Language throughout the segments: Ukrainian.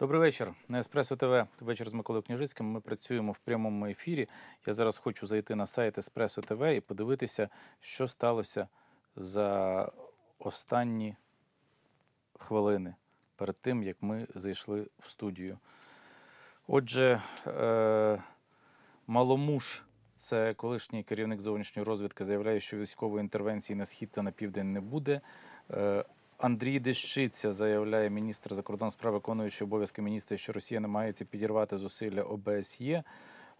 Добрий вечір. На Еспресо ТВ вечір з Миколою Княжицьким. Ми працюємо в прямому ефірі. Я зараз хочу зайти на сайт Еспресо ТВ і подивитися, що сталося за останні хвилини перед тим, як ми зайшли в студію. Отже, е- Маломуш, це колишній керівник зовнішньої розвідки, заявляє, що військової інтервенції на схід та на південь не буде. Андрій Дещиця заявляє міністр закордонних справ, виконуючий обов'язки міністра, що Росія намагається підірвати зусилля ОБСЄ.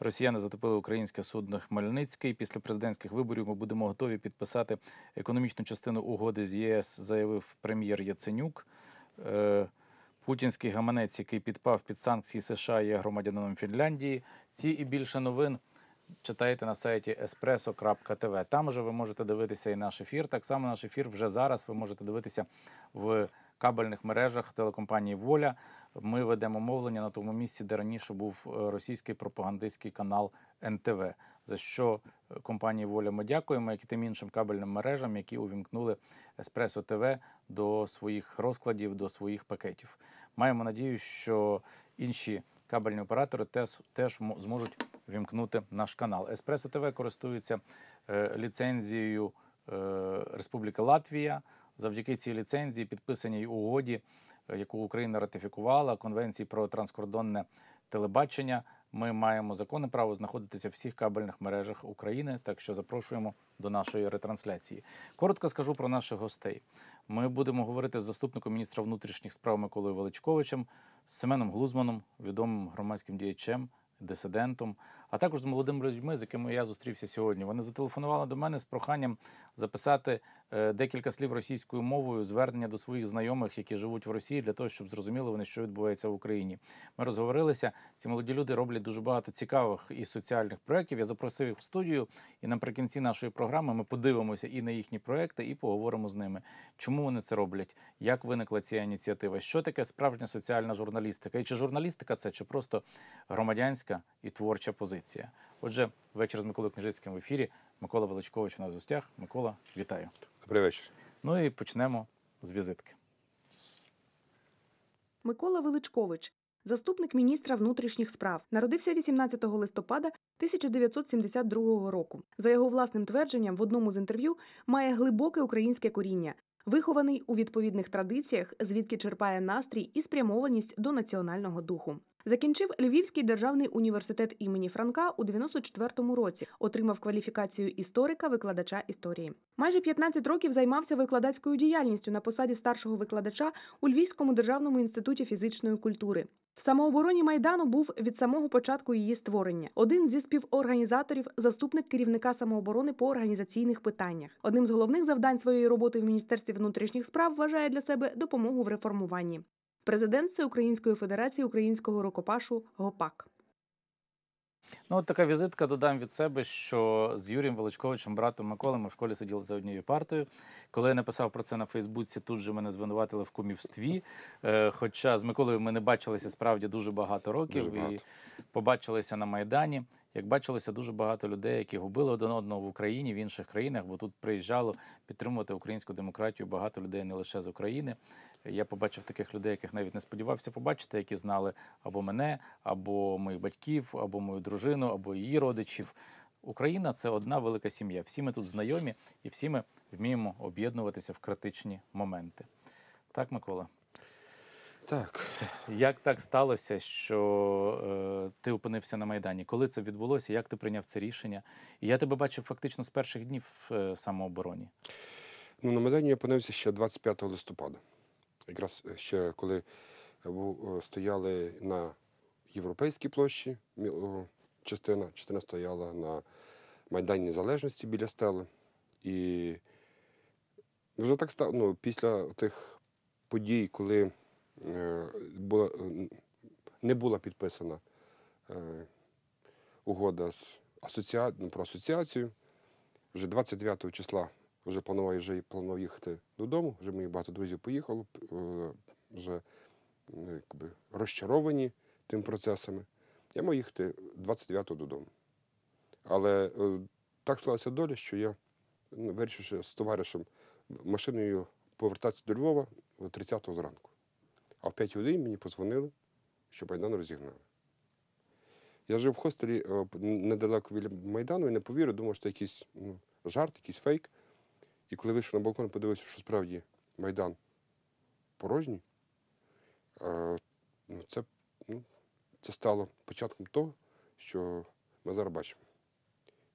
Росіяни затопили українське судно Хмельницький. Після президентських виборів ми будемо готові підписати економічну частину угоди з ЄС, заявив прем'єр Яценюк. Е, Путінський гаманець, який підпав під санкції США, є громадянином Фінляндії. Ці і більше новин читайте на сайті espresso.tv. Там же ви можете дивитися і наш ефір. Так само наш ефір вже зараз ви можете дивитися в кабельних мережах телекомпанії Воля. Ми ведемо мовлення на тому місці, де раніше був е, російський пропагандистський канал НТВ. За що е, компанії Воля ми дякуємо, як і тим іншим кабельним мережам, які увімкнули Еспресо ТВ до своїх розкладів, до своїх пакетів. Маємо надію, що інші кабельні оператори теж, теж зможуть вімкнути наш канал. Еспресо ТВ користується е, ліцензією е, Республіки Латвія. Завдяки цій ліцензії, підписаній угоді, е, яку Україна ратифікувала, Конвенції про транскордонне телебачення. Ми маємо законне право знаходитися в всіх кабельних мережах України, так що запрошуємо до нашої ретрансляції. Коротко скажу про наших гостей. Ми будемо говорити з заступником міністра внутрішніх справ Миколою Величковичем, з Семеном Глузманом, відомим громадським діячем, дисидентом, а також з молодими людьми, з якими я зустрівся сьогодні. Вони зателефонували до мене з проханням записати е, декілька слів російською мовою, звернення до своїх знайомих, які живуть в Росії, для того, щоб зрозуміли вони, що відбувається в Україні. Ми розговорилися. Ці молоді люди роблять дуже багато цікавих і соціальних проєктів. Я запросив їх в студію, і наприкінці нашої програми ми подивимося і на їхні проекти, і поговоримо з ними. Чому вони це роблять? Як виникла ця ініціатива? Що таке справжня соціальна журналістика? І чи журналістика це, чи просто громадянська і творча позиція? Отже, вечір з Миколою Княжицьким в ефірі. Микола Величкович у нас в гостях. Микола, вітаю. Добрий вечір. Ну і почнемо з візитки. Микола Величкович, заступник міністра внутрішніх справ, народився 18 листопада 1972 року. За його власним твердженням, в одному з інтерв'ю має глибоке українське коріння, вихований у відповідних традиціях, звідки черпає настрій і спрямованість до національного духу. Закінчив Львівський державний університет імені Франка у 94-му році. Отримав кваліфікацію історика, викладача історії. Майже 15 років займався викладацькою діяльністю на посаді старшого викладача у Львівському державному інституті фізичної культури. В самообороні майдану був від самого початку її створення. Один зі співорганізаторів, заступник керівника самооборони по організаційних питаннях. Одним з головних завдань своєї роботи в міністерстві внутрішніх справ вважає для себе допомогу в реформуванні. Президент Всеукраїнської Федерації українського рукопашу ГОПАК. Ну, от така візитка додам від себе, що з Юрієм Величковичем, братом Миколи, ми в школі сиділи за однією партою. Коли я написав про це на Фейсбуці, тут же мене звинуватили в кумівстві. Е, Хоча з Миколою ми не бачилися справді дуже багато років Дуже багато. і побачилися на Майдані. Як бачилося дуже багато людей, які губили один одного в Україні, в інших країнах, бо тут приїжджало підтримувати українську демократію багато людей не лише з України. Я побачив таких людей, яких навіть не сподівався побачити, які знали або мене, або моїх батьків, або мою дружину, або її родичів. Україна це одна велика сім'я. Всі ми тут знайомі, і всі ми вміємо об'єднуватися в критичні моменти. Так, Микола. Так, Як так сталося, що е, ти опинився на Майдані? Коли це відбулося? Як ти прийняв це рішення? І я тебе бачив фактично з перших днів в е, самообороні. ну на Майдані я опинився ще 25 листопада. Якраз ще коли е, стояли на Європейській площі, частина, частина стояла на Майдані Незалежності біля стели. І вже так стало, ну, після тих подій, коли е, була, е, не була підписана е, угода з асоціа... ну, про асоціацію, вже 29 числа вже планував, вже планував їхати додому. Вже мої багато друзів поїхало, е, вже якби, розчаровані тим процесами. Я мав їхати 29-го додому. Але е, так сталася доля, що я ну, вирішив ще з товаришем машиною повертатися до Львова 30-го зранку. А в 5 годині мені подзвонили що Майдан розігнали. Я жив в хостелі е, недалеко від Майдану і не повірив, думав, що це якийсь ну, жарт, якийсь фейк. І коли вийшов на балкон, подивився, що справді Майдан порожній, ну, це, ну, це стало початком того, що ми зараз бачимо.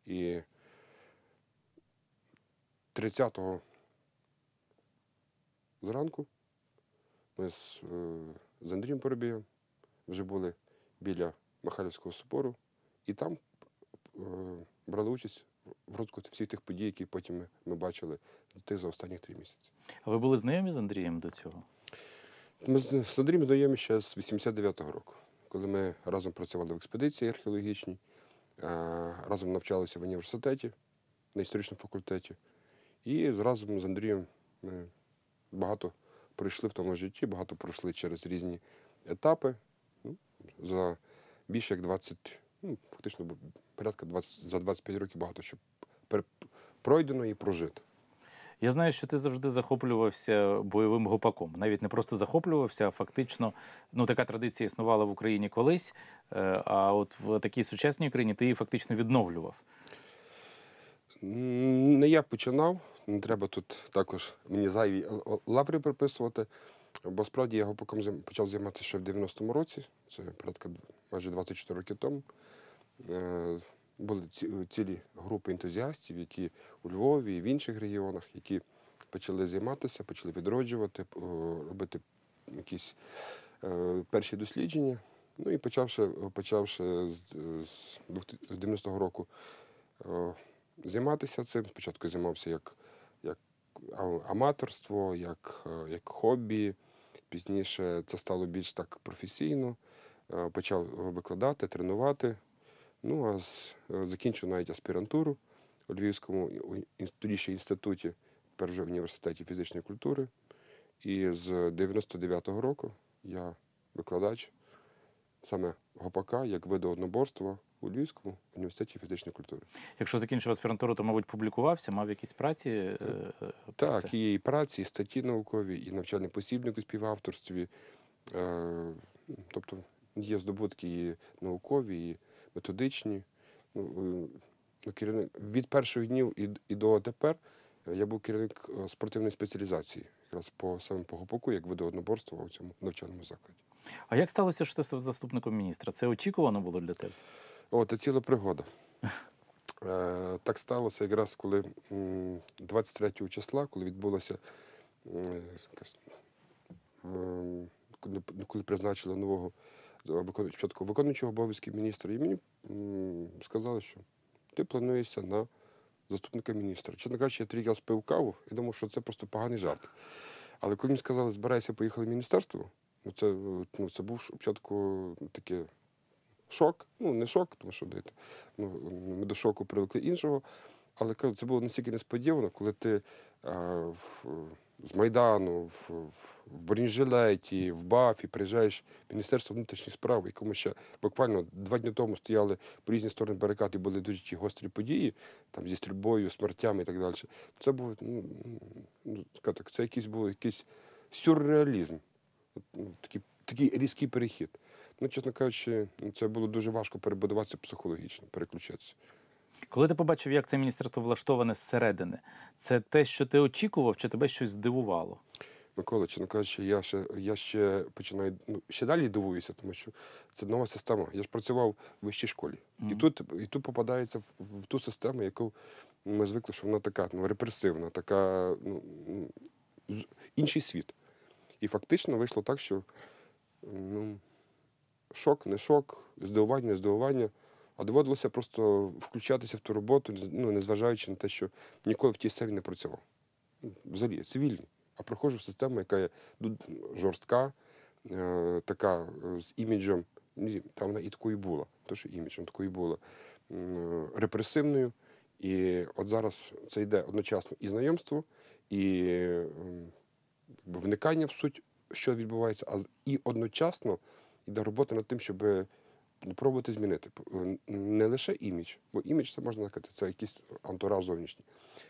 І 30-го зранку ми з, е, з Андрієм Поробієм вже були біля Михайлівського собору, і там е, брали участь в розвитку всіх тих подій, які потім ми, ми бачили тих за останні три місяці. А ви були знайомі з Андрієм до цього? Ми з Андрієм знайомі ще з 89-го року, коли ми разом працювали в експедиції археологічній, е, разом навчалися в університеті на історичному факультеті. І разом з Андрієм ми багато пройшли в тому житті, багато пройшли через різні етапи. Ну, за більше як 20, ну, фактично порядка 20, за 25 років багато що пройдено і прожито. Я знаю, що ти завжди захоплювався бойовим гопаком. Навіть не просто захоплювався, а фактично, ну така традиція існувала в Україні колись. е, А от в такій сучасній Україні ти її фактично відновлював. Не я починав, не треба тут також мені зайві л- лаври приписувати, бо справді я гопаком почав займатися ще в 90-му році, це порядка майже 24 роки тому. Е, Були цілі групи ентузіастів, які у Львові і в інших регіонах, які почали займатися, почали відроджувати, робити якісь е, перші дослідження. Ну і почавши, почавши з, з 90-го року е, займатися цим. Спочатку займався як, як аматорство, як, е, як хобі. Пізніше це стало більш так професійно. Е, Почав викладати, тренувати. Ну, а е, закінчив навіть аспірантуру у Львівському у- тоді ще інституті, тепер вже в університеті фізичної культури. І з 99-го року я викладач саме гопака як виду одноборства у Львівському університеті фізичної культури. Якщо закінчив аспірантуру, то, мабуть, публікувався, мав якісь праці. е, е, Так, це? і праці, і статті наукові, і навчальний посібник у співавторстві. Е, тобто є здобутки і наукові, і методичні. Ну, ну, від перших днів і, і до тепер я був керівник спортивної спеціалізації, якраз по саме по гопаку, як виду одноборства у цьому навчальному закладі. А як сталося, що ти став заступником міністра? Це очікувано було для тебе? О, це ціла пригода. Е, так сталося якраз коли 23 числа, коли відбулося м, коли, призначили нового е, спочатку виконуючого обов'язки міністра, і мені сказали, що ти плануєшся на заступника міністра. Чесно кажучи, я трішки раз пив каву і думав, що це просто поганий жарт. Але коли мені сказали, збирайся, поїхали в міністерство, ну це, е, ну, це був спочатку таке шок. Ну, не шок, тому що дайте, ну, ми до шоку привикли іншого. Але це було настільки несподівано, коли ти а, в, з Майдану, в, в, в бронежилеті, в Бафі приїжджаєш в Міністерство внутрішніх справ, якому ще буквально два дні тому стояли по різні сторони барикад і були дуже ті гострі події, там зі стрільбою, смертями і так далі. Це був ну, ну, скажімо так, це якийсь був якийсь сюрреалізм, ну, такий, такий різкий перехід. Ну, чесно кажучи, ну, це було дуже важко перебудуватися психологічно, переключатися. Коли ти побачив, як це міністерство влаштоване зсередини, це те, що ти очікував, чи тебе щось здивувало? Микола, чесно кажучи, я ще, я ще починаю ну, ще далі дивуюся, тому що це нова система. Я ж працював в вищій школі. І, тут, і тут попадається в, в ту систему, яку ми звикли, що вона така ну, репресивна, така ну, інший світ. І фактично вийшло так, що ну, шок, не шок, здивування, не здивування. А доводилося просто включатися в ту роботу, ну, незважаючи на те, що ніколи в тій сфері не працював. Ну, Взагалі, цивільний. А проходжу в систему, яка є жорстка, е, така е, з іміджем, та вона і такою була, то що іміджем такою була, м, репресивною. І от зараз це йде одночасно і знайомство, і якби вникання в суть, що відбувається, а і одночасно йде робота над тим, щоб пробувати змінити. Не лише імідж, бо імідж це можна сказати, це якийсь антураж зовнішній.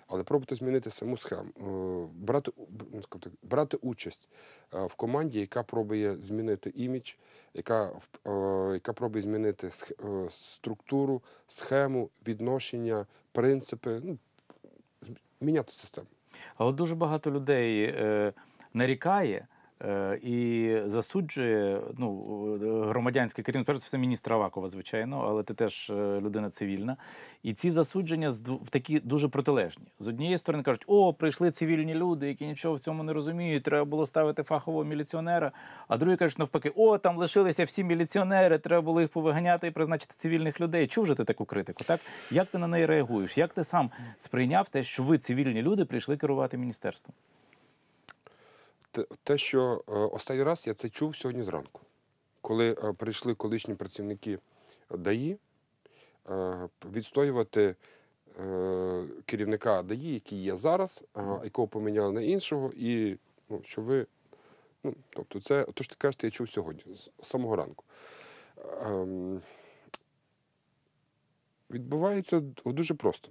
Але пробувати змінити саму схему, е, брати, ну, брати участь е, в команді, яка пробує змінити імідж, яка, е, яка пробує змінити е, структуру, схему, відношення, принципи, ну, міняти систему. Але дуже багато людей е, нарікає е, і засуджує ну, е, громадянське керівництво, перш за все, міністра Авакова, звичайно, але ти теж е, людина цивільна. І ці засудження такі дуже протилежні. З однієї сторони кажуть, о, прийшли цивільні люди, які нічого в цьому не розуміють, треба було ставити фахового міліціонера. А другі кажуть, навпаки, о, там лишилися всі міліціонери, треба було їх повиганяти і призначити цивільних людей. Чув же ти таку критику? Так як ти на неї реагуєш? Як ти сам сприйняв те, що ви цивільні люди прийшли керувати міністерством? Те- що е, останній раз я це чув сьогодні зранку, коли е, прийшли колишні працівники ДАІ е, відстоювати керівника ДАІ, який є зараз, якого поміняли на іншого, і ну, що ви. Ну, тобто, це то, що ти кажете, я чув сьогодні, з самого ранку. Ем, відбувається дуже просто.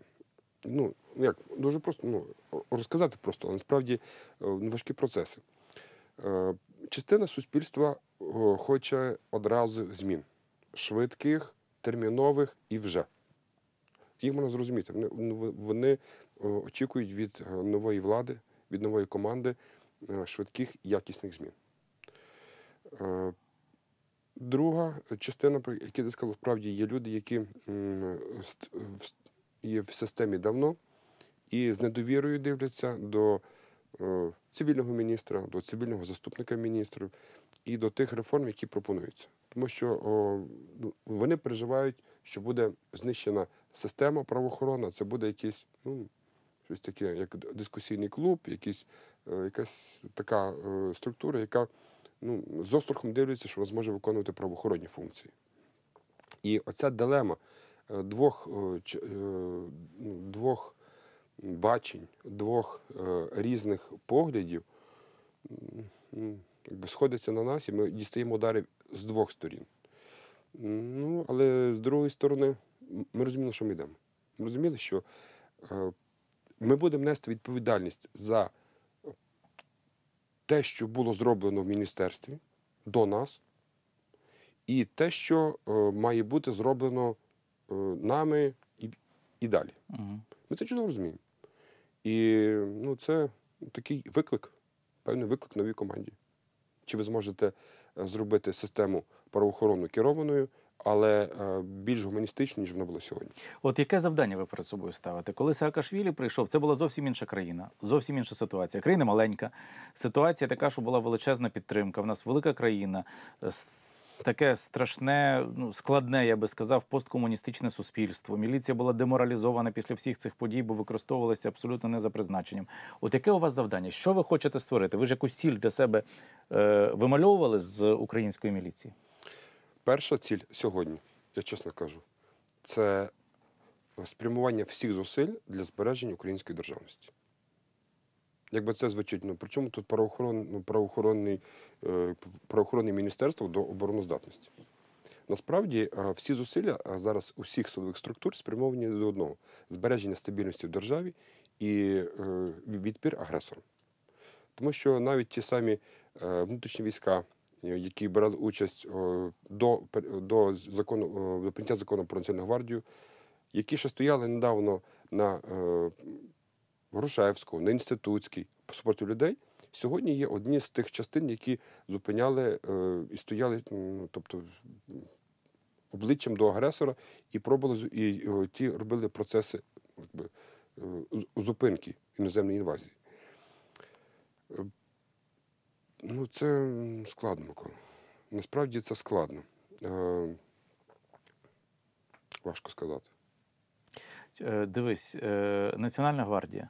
Ну, як, дуже просто, ну, розказати просто, але насправді важкі процеси. Е, Частина суспільства е, хоче одразу змін швидких, термінових і вже. Їх можна зрозуміти. Вони, ну, вони е, очікують від нової влади, від нової команди швидких і якісних змін. Друга частина, про яку ти сказав, справді є люди, які є в системі давно і з недовірою дивляться до цивільного міністра, до цивільного заступника міністрів і до тих реформ, які пропонуються. Тому що ну, вони переживають, що буде знищена система правоохоронна, це буде якийсь, ну, щось таке, як дискусійний клуб, якийсь, е, якась така е, структура, яка ну, з острахом дивляться, що вона зможе виконувати правоохоронні функції. І оця дилема е, двох, е, е, ну, двох бачень, двох е, різних поглядів якби сходиться на нас, і ми дістаємо удари з двох сторін. Ну, але з другої сторони, ми розуміли, що ми йдемо. Ми розуміли, що е, ми будемо нести відповідальність за те, що було зроблено в міністерстві до нас, і те, що е, має бути зроблено нами і, і далі. Угу. Ми це чудово розуміємо. І ну, це такий виклик, певний виклик новій команді. Чи ви зможете е, зробити систему правоохоронну керованою, але е, більш гуманістичною, ніж вона була сьогодні? От яке завдання ви перед собою ставите? Коли Саакашвілі прийшов, це була зовсім інша країна, зовсім інша ситуація. Країна маленька. Ситуація така, що була величезна підтримка. В нас велика країна, таке страшне, ну складне, я би сказав, посткомуністичне суспільство. Міліція була деморалізована після всіх цих подій, бо використовувалася абсолютно не за призначенням. От яке у вас завдання? Що ви хочете створити? Ви ж якусь ціль для себе е, вимальовували з української міліції? Перша ціль сьогодні, я чесно кажу, це спрямування всіх зусиль для збереження української державності. Якби це звучить, ну при чому тут правоохорон, ну, е, правоохоронне міністерство до обороноздатності? Насправді е, всі зусилля е, зараз усіх силових структур спрямовані до одного збереження стабільності в державі і відпір агресорам. Тому що навіть ті самі внутрішні війська, які брали участь до, до, закону, до прийняття закону про Національну гвардію, які ще стояли недавно на Грушевського, на Інститутській, супроти людей, сьогодні є одні з тих частин, які зупиняли е, і стояли, тобто обличчям до агресора і пробували і, ті робили процеси якби, е, зупинки іноземної інвазії. Е, Ну, це складно, Микола. Насправді це складно. Важко сказати. Дивись, Національна гвардія.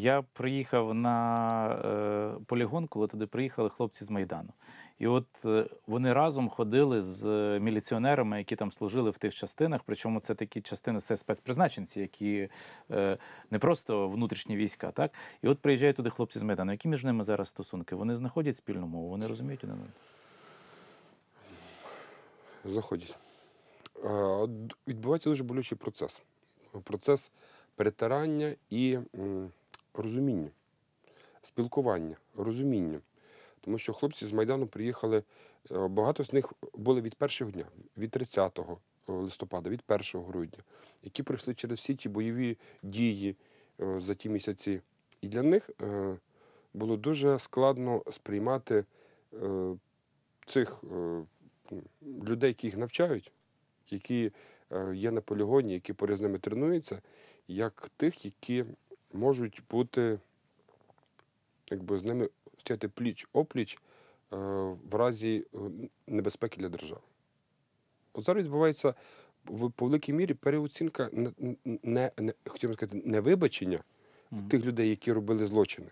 Я приїхав на е, полігон, коли туди приїхали хлопці з Майдану. І от е, вони разом ходили з міліціонерами, які там служили в тих частинах. Причому це такі частини це спецпризначенці, які е, не просто внутрішні війська, так? І от приїжджають туди хлопці з Майдану. Які між ними зараз стосунки? Вони знаходять спільну мову, вони розуміють один одного? Заходять. е, відбувається дуже болючий процес. Процес перетирання і м, розуміння, спілкування, розуміння. Тому що хлопці з Майдану приїхали, е, багато з них були від першого дня, від 30 листопада, від 1 грудня, які пройшли через всі ті бойові дії е, за ті місяці. І для них е, було дуже складно сприймати е, цих е, людей, які їх навчають, які е, є на полігоні, які поряд з ними тренуються, як тих, які можуть бути якби з ними стояти пліч опліч е, в разі е, небезпеки для держави. От зараз відбувається в по великій мірі переоцінка не, не, хотів би сказати, не вибачення Мгм. тих людей, які робили злочини,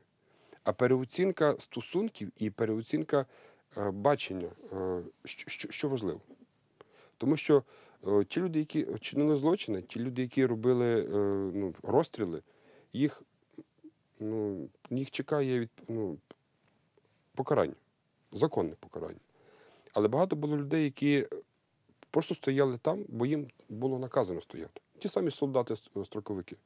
а переоцінка стосунків і переоцінка е, бачення, е, що, що, що важливо. Тому що е, ті люди, які чинили злочини, ті люди, які робили е, ну, розстріли, їх, ну, їх чекає від, ну, покарання, законне покарання. Але багато було людей, які просто стояли там, бо їм було наказано стояти. Ті самі солдати-строковики.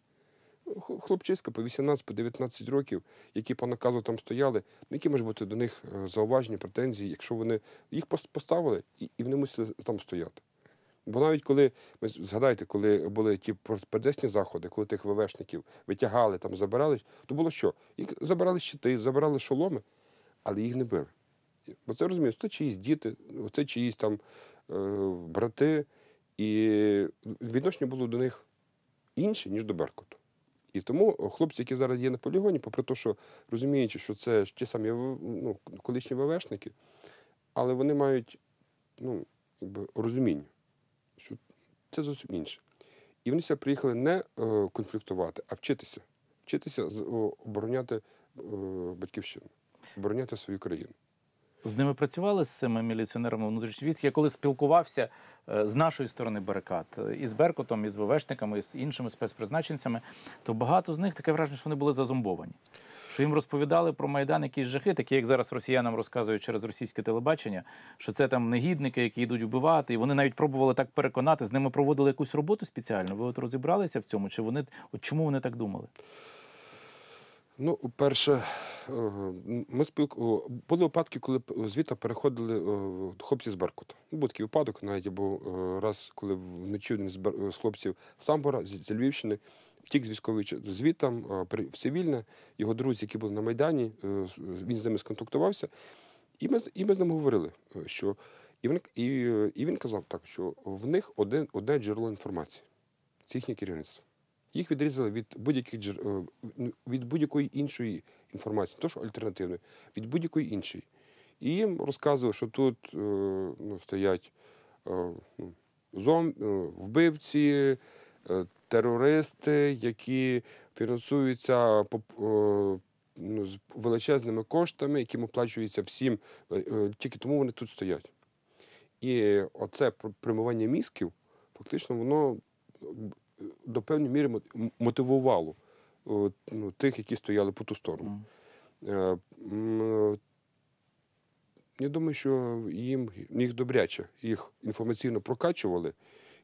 Хлопчиська по 18-19 років, які по наказу там стояли, ну які можуть бути до них е, зауваження, претензії, якщо вони їх поставили і вони мусили там стояти. Бо навіть коли, ви згадайте, коли були ті протестні заходи, коли тих ВВшників витягали, там забирали, то було що? Їх забирали щити, забирали шоломи, але їх не били. Бо це розумієш, це чиїсь діти, це чиїсь там е, брати, і відношення було до них інше, ніж до Беркуту. І тому хлопці, які зараз є на полігоні, попри те, що розуміючи, що це ті самі ну, колишні ВВшники, але вони мають ну, якби, розуміння, що це зовсім інше. І вони сюди приїхали не е, конфліктувати, а вчитися. Вчитися обороняти е, батьківщину, обороняти свою країну. З ними працювали з цими міліціонерами внутрішніх військ. Я коли спілкувався е, з нашої сторони барикад, і з Беркутом, і з ВВшниками, і з іншими спецпризначенцями, то багато з них таке враження, що вони були зазомбовані. Що їм розповідали про Майдан якісь жахи, такі як зараз росіянам розказують через російське телебачення, що це там негідники, які йдуть вбивати. І вони навіть пробували так переконати, з ними проводили якусь роботу спеціально. Ви от розібралися в цьому? Чи вони от чому вони так думали? Ну, перше, е, ми спілку... були випадки, коли звідти переходили хлопці з Беркута. Ну, Був такий випадок, навіть був е, раз, коли вночі один з хлопців Самбора, з Львівщини, втік з військової звітом в цивільне. Його друзі, які були на Майдані, е, він з ними сконтактувався. І ми, і ми з ним говорили, е, що і він, і, і він казав так, що в них один, одне джерело інформації це їхнє керівництво. Їх відрізали від будь-яких джер... е, ну, від будь-якої іншої інформації, не то що альтернативної, від будь-якої іншої. І їм розказували, що тут ну, стоять ну, зом... вбивці, терористи, які фінансуються е, ну, з величезними коштами, яким оплачуються всім, е, е, тільки тому вони тут стоять. І оце пр- примивання мізків, фактично, воно до певної міри мотивувало е, ну, тих, які стояли по ту сторону. Е, Я думаю, що їм їх добряче, їх інформаційно прокачували.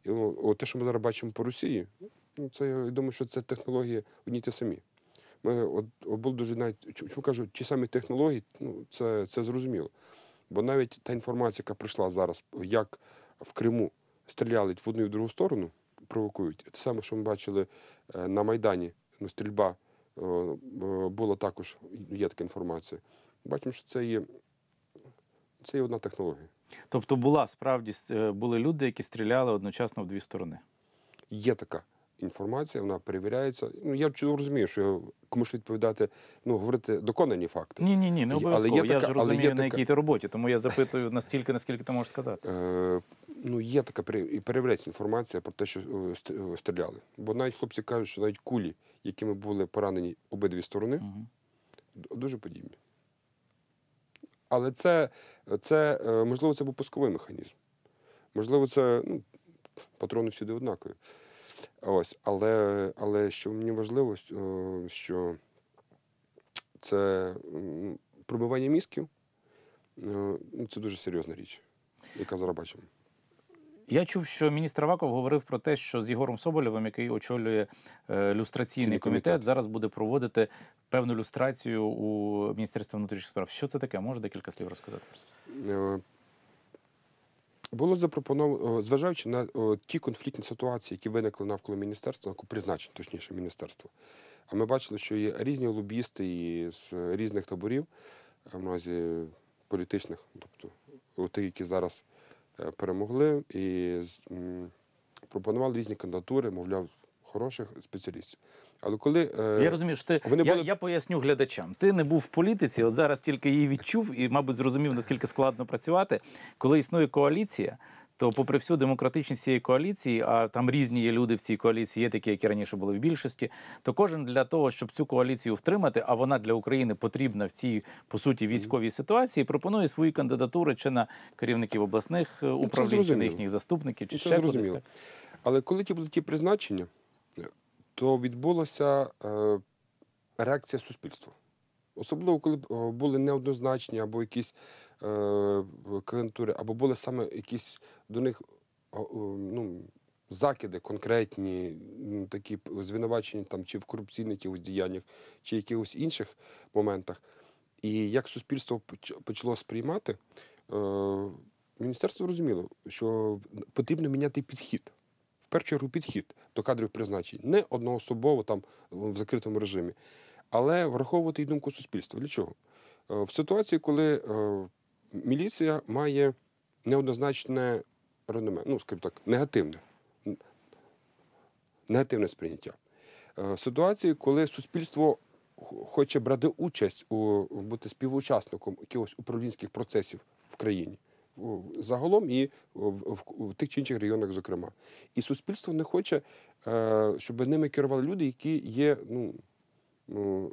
Ну, от те, що ми зараз бачимо по Росії, ну, це я думаю, що це технології одні ті самі. Ми от, от було дуже навіть, чому чому кажу, ті самі технології, ну, це, це зрозуміло. Бо навіть та інформація, яка прийшла зараз, як в Криму стріляли в одну і в другу сторону, провокують. Те саме, що ми бачили е, на Майдані, ну, стрільба е, е, була також, є така інформація. Бачимо, що це є, це є одна технологія. Тобто була справді е, були люди, які стріляли одночасно в дві сторони. Є така інформація, вона перевіряється. Ну, я розумію, що комусь відповідати, ну, говорити доконані факти. Ні, ні, ні, не Але є я така- ж але є на така- якій ти роботі, тому я запитую настільки, наскільки ти можеш сказати. Е, ну, є така перевіряється інформація про те, що е, е, стріляли. Бо навіть хлопці кажуть, що навіть кулі, якими були поранені обидві сторони, д- дуже подібні. Але це, це е, можливо, це був пусковий механізм. Можливо, це ну, патрони всюди однакові. Ось, але, але що мені важливо, що це пробивання мізків, е, ну, це дуже серйозна річ, яка зараз бачимо. Я чув, що міністр Аваков говорив про те, що з Єгором Соболєвим, який очолює е, люстраційний комітет, комітет. зараз буде проводити певну люстрацію у Міністерстві внутрішніх справ. Що це таке? Може декілька слів розказати? Е, Було запропоновано, зважаючи на ті конфліктні ситуації, які виникли навколо міністерства, призначень, точніше, міністерства. А ми бачили, що є різні лобісти і з різних таборів, е, в разі політичних, тобто тих, які зараз перемогли, і пропонували різні кандидатури, мовляв, хороших спеціалістів. Але коли е, Я розумію, що ти вони я, були- я поясню глядачам. Ти не був в політиці, от зараз тільки її відчув і, мабуть, зрозумів, наскільки складно працювати. Коли існує коаліція, то, попри всю демократичність цієї коаліції, а там різні є люди в цій коаліції, є такі, які раніше були в більшості, то кожен для того, щоб цю коаліцію втримати, а вона для України потрібна в цій по суті військовій ситуації, пропонує свої кандидатури чи на керівників обласних управлінь, чи на їхніх заступників, чи це ще кудись. зрозуміло. Але коли ті були ті призначення, то відбулася е, реакція суспільства. Особливо, коли були неоднозначні або якісь е, кандидатури, або були саме якісь до них ну, закиди конкретні, такі звинувачення там, чи в корупційних діяннях, чи якихось інших моментах. І як суспільство почало сприймати, е, міністерство розуміло, що потрібно міняти підхід. В першу чергу підхід до кадрових призначень. Не одноособово там в закритому режимі, але враховувати і думку суспільства. Для чого? Е, В ситуації, коли е, міліція має неоднозначне реноме, ну, скажімо так, негативне, негативне сприйняття. Е, В ситуації, коли суспільство хоче брати участь у бути співучасником якихось управлінських процесів в країні. Загалом і в, в, в тих чи інших регіонах, зокрема. І суспільство не хоче, е, щоб ними керували люди, які є, ну, ну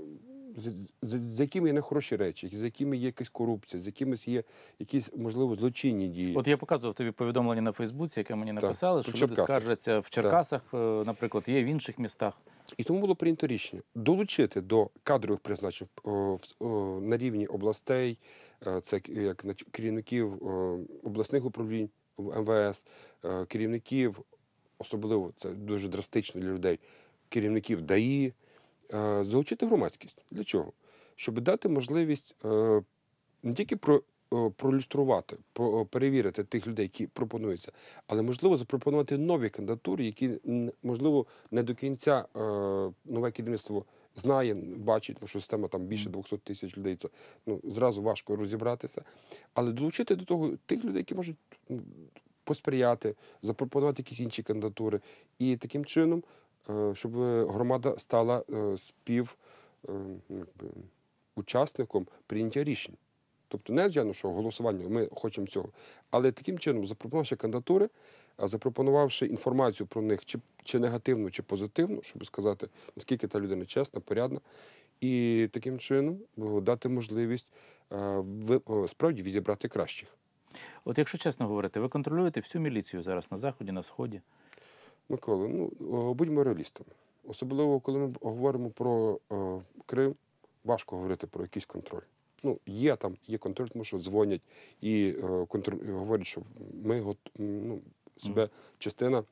з, з, якими є нехороші речі, з якими є якась корупція, з якимись є якісь, можливо, злочинні дії. От я показував тобі повідомлення на Фейсбуці, яке мені написали, по що люди Черкасах. скаржаться в Черкасах, е, наприклад, є в інших містах. І тому було прийнято рішення долучити до кадрових призначень в- о, на рівні областей, е, це як керівників обласних управлінь МВС, е, керівників, особливо це дуже драстично для людей, керівників ДАІ, е, залучити громадськість. Для чого? Щоб дати можливість е, не тільки про. е, Проілюструвати, про- перевірити тих людей, які пропонуються, але можливо запропонувати нові кандидатури, які можливо не до кінця е, нове керівництво знає, бачить, тому що система там більше 200 тисяч людей. Це ну зразу важко розібратися. Але долучити до того тих людей, які можуть посприяти, запропонувати якісь інші кандидатури, і таким чином, е, щоб громада стала е, спів е, ну, учасником прийняття рішень. Тобто не звичайно, що голосування, ми хочемо цього. Але таким чином, запропонувавши кандидатури, запропонувавши інформацію про них, чи, чи негативну, чи позитивну, щоб сказати, наскільки та людина чесна, порядна, і таким чином дати можливість е, справді відібрати кращих. От якщо чесно говорити, ви контролюєте всю міліцію зараз на заході, на сході. Микола, ну будьмо реалістами. Особливо, коли ми говоримо про е, Крим, важко говорити про якийсь контроль. Ну, є там, є контроль, тому що дзвонять і е, контроль, говорять, що ми гот, ну, себе частина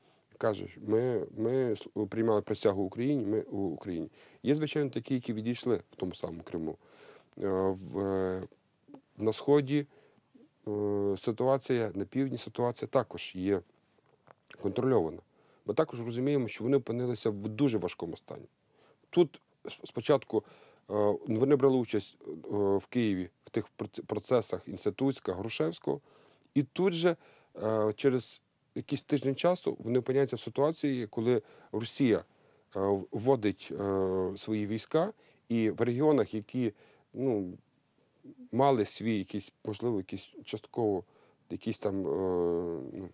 каже, ми, ми приймали присягу Україні, ми у Україні. Є, звичайно, такі, які відійшли в тому самому Криму. Е, в, е, на Сході е, ситуація, на півдні ситуація також є контрольована. Ми також розуміємо, що вони опинилися в дуже важкому стані. Тут спочатку е, вони брали участь е, в Києві в тих процесах Інститутська, Грушевського, і тут же е, через якийсь тиждень часу вони опиняються в ситуації, коли Росія вводить свої війська, і в регіонах, які ну, мали свій якийсь, можливо, якийсь частково якісь там ну,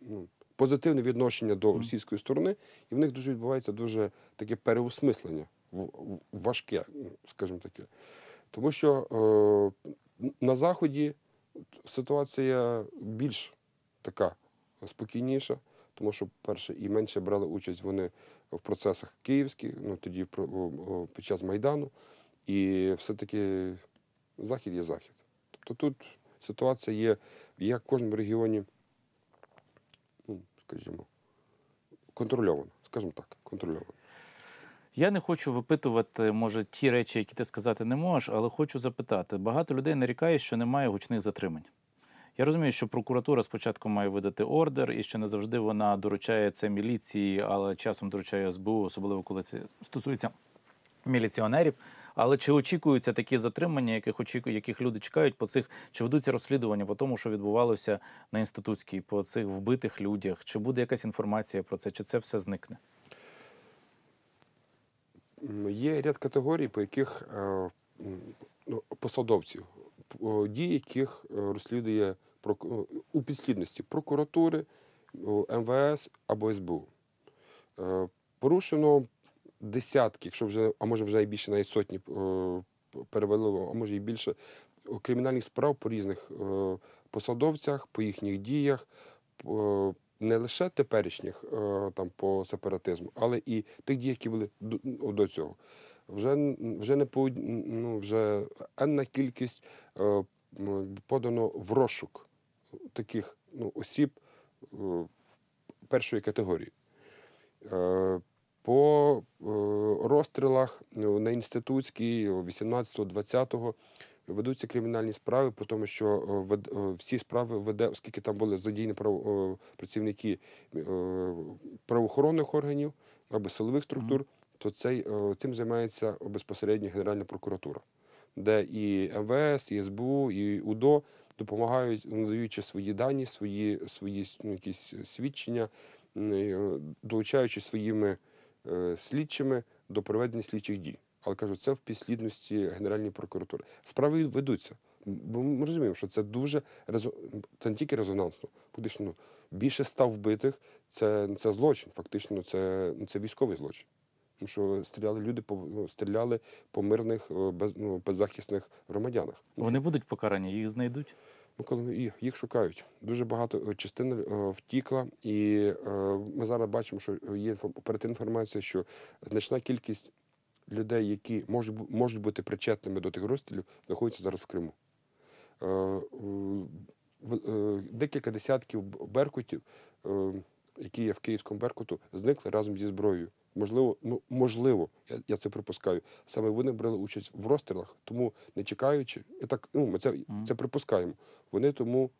ну, позитивне відношення до російської сторони, і в них дуже відбувається дуже таке переосмислення, важке, скажімо таке. Тому що е, на Заході ситуація більш така спокійніша, тому що, перше, і менше брали участь вони в процесах київських, ну тоді під час Майдану. І все-таки Захід є Захід. Тобто тут ситуація є, як в кожному регіоні скажімо, контрольовано, скажімо так, контрольовано. Я не хочу випитувати, може, ті речі, які ти сказати не можеш, але хочу запитати. Багато людей нарікає, що немає гучних затримань. Я розумію, що прокуратура спочатку має видати ордер, і що не завжди вона доручає це міліції, але часом доручає СБУ, особливо коли це стосується міліціонерів. Але чи очікуються такі затримання, яких очікують, яких люди чекають по цих, чи ведуться розслідування по тому, що відбувалося на інститутській, по цих вбитих людях? Чи буде якась інформація про це, чи це все зникне? Є ряд категорій, по яких е, ну, посадовців, дії яких е, розслідує прок- у підслідності прокуратури, МВС або СБУ. Е, Порушено десятки, якщо вже, а може вже і більше навіть сотні е, перевело, а може і більше кримінальних справ по різних е, посадовцях, по їхніх діях. по- Не лише теперішніх е, там по сепаратизму, але і тих дій, які були до, цього. Вже, вже не по ну, вже енна кількість е, подано в розшук таких ну, осіб е, першої категорії. Е, По е, розстрілах ну, на інститутській 18-20 ведуться кримінальні справи, про тому, що е, е, всі справи веде, оскільки там були задіяні е, працівники е, правоохоронних органів або силових структур, то цей, е, цим займається безпосередньо Генеральна прокуратура, де і МВС, і СБУ, і УДО допомагають, надаючи свої дані, свої, свої ну, якісь свідчення, е, долучаючи своїми е, слідчими до проведення слідчих дій. Але кажу, це в підслідності Генеральної прокуратури. Справи ведуться. Бо ми розуміємо, що це дуже це не тільки резонансно, фактично ну, більше ста вбитих це, це злочин. Фактично, це, це військовий злочин. Тому що стріляли люди по ну, стріляли по мирних е, без, ну, беззахисних громадянах. Вони будуть покарані, їх знайдуть. Ну, коли їх, шукають. Дуже багато е, частин е, втікла, і е, ми зараз бачимо, що є оперативна інформація, що значна кількість людей, які можуть, можуть бути причетними до тих розстрілів, знаходяться зараз в Криму. Декілька десятків беркутів, які є в Київському Беркуту, зникли разом зі зброєю. Можливо, можливо, я, я це припускаю. Саме вони брали участь в розстрілах, тому не чекаючи, і так, ну, ми це, це припускаємо. Вони тому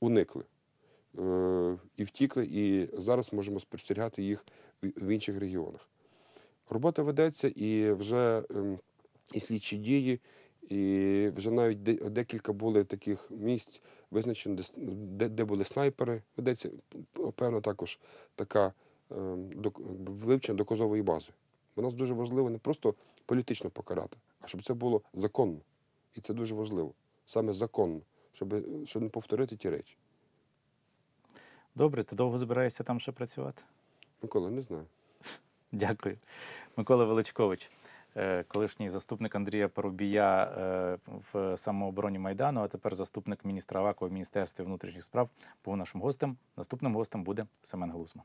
уникли е, і втікли, і зараз можемо спостерігати їх в, в інших регіонах. Робота ведеться і вже ем, і слідчі дії, і вже навіть де- декілька були таких місць визначено, де, де, були снайпери. Ведеться певно також така вивчення доказової бази. Бо нас дуже важливо не просто політично покарати, а щоб це було законно. І це дуже важливо. Саме законно, щоб, щоб не повторити ті речі. Добре, ти довго збираєшся там ще працювати? Микола, не знаю. Дякую. Микола Величкович, е, колишній заступник Андрія Парубія е, в самообороні Майдану, а тепер заступник міністра Авакова в Міністерстві внутрішніх справ, був нашим гостем. Наступним гостем буде Семен Галусман.